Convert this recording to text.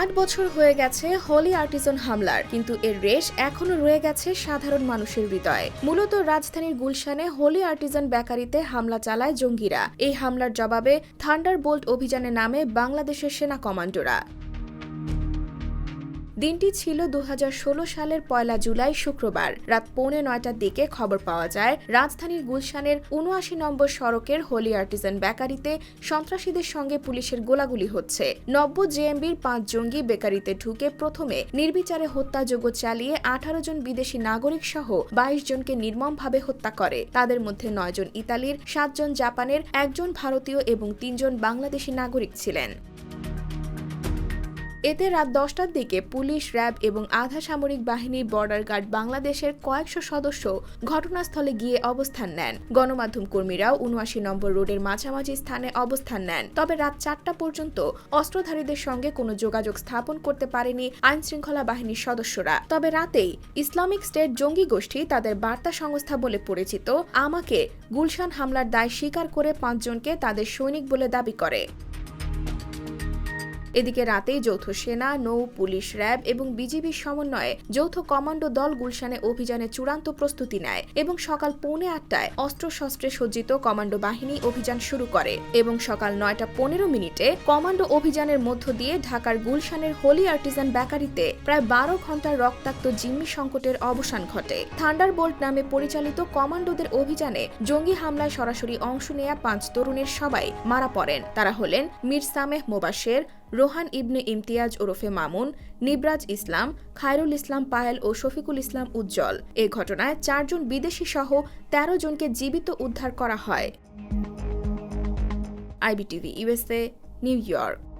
আট বছর হয়ে গেছে হলি আর্টিজন হামলার, কিন্তু এর রেশ এখনও রয়ে গেছে সাধারণ মানুষের হৃদয়ে। মূলত রাজধানীর গুলশানে হলি আর্টিজন বেকারিতে হামলা চালায় জঙ্গিরা। এই হামলার জবাবে থান্ডার বোল্ট অভিযানে নামে বাংলাদেশের সেনা কমান্ডোরা। দিনটি ছিল দু হাজার ষোলো সালের পয়লা জুলাই শুক্রবার। রাত পৌনে নয়টার দিকে খবর পাওয়া যায়, রাজধানীর গুলশানের উনআশি নম্বর সড়কের হোলি আর্টিজান বেকারিতে সন্ত্রাসীদের সঙ্গে পুলিশের গোলাগুলি হচ্ছে। নব্য জেএমবির পাঁচ জঙ্গি বেকারিতে ঢুকে প্রথমে নির্বিচারে হত্যাযোগ্য চালিয়ে আঠারো জন বিদেশি নাগরিক সহ বাইশ জনকে নির্মমভাবে হত্যা করে। তাদের মধ্যে নয়জন ইতালির, সাতজন জাপানের, একজন ভারতীয় এবং তিনজন বাংলাদেশি নাগরিক ছিলেন। এতে রাত দশটার দিকে পুলিশ, র্যাব এবং আধা সামরিক বাহিনী বর্ডার গার্ড বাংলাদেশের কয়েকশো সদস্য ঘটনাস্থলে গিয়ে অবস্থান নেন। গণমাধ্যম কর্মীরাও উনআশি নম্বর রোডের মাঝামাঝি স্থানে অবস্থান নেন। তবে রাত চারটা পর্যন্ত অস্ত্রধারীদের সঙ্গে কোনো যোগাযোগ স্থাপন করতে পারেনি আইন শৃঙ্খলা বাহিনীর সদস্যরা। তবে রাতেই ইসলামিক স্টেট জঙ্গি গোষ্ঠী তাদের বার্তা সংস্থা বলে পরিচিত আমাকে গুলশান হামলার দায় স্বীকার করে পাঁচজনকে তাদের সৈনিক বলে দাবি করে। এদিকে রাতেই যৌথ সেনা, নৌ, পুলিশ, র্যাব এবং বিজিবির সমন্বয়ে যৌথ কমান্ডো দল গুলশানে অভিযানে চূড়ান্ত প্রস্তুতি নেয় এবং সকাল পৌনে আটটায় অস্ত্রশস্ত্রে সজ্জিত কমান্ডো বাহিনী অভিযান শুরু করে এবং সকাল নয়টা পনেরো মিনিটে কমান্ডো অভিযানের মধ্য দিয়ে ঢাকার গুলশানের হোলি আর্টিজান বেকারিতে প্রায় বারো ঘণ্টার রক্তাক্ত জিম্মি সংকটের অবসান ঘটে। থান্ডার বোল্ট নামে পরিচালিত কমান্ডোদের অভিযানে জঙ্গি হামলায় সরাসরি অংশ নেয়া পাঁচ তরুণের সবাই মারা পড়েন। তারা হলেন মীর সামেহ মোবাশের রোহান ইবনে ইমতিয়াজ ওরফে মামুন, নিবরাজ ইসলাম, খায়রুল ইসলাম পায়েল ও শফিকুল ইসলাম উজ্জ্বল। এ ঘটনায় চারজন বিদেশি সহ তেরো জনকে জীবিত উদ্ধার করা হয়। IBTV USA New York.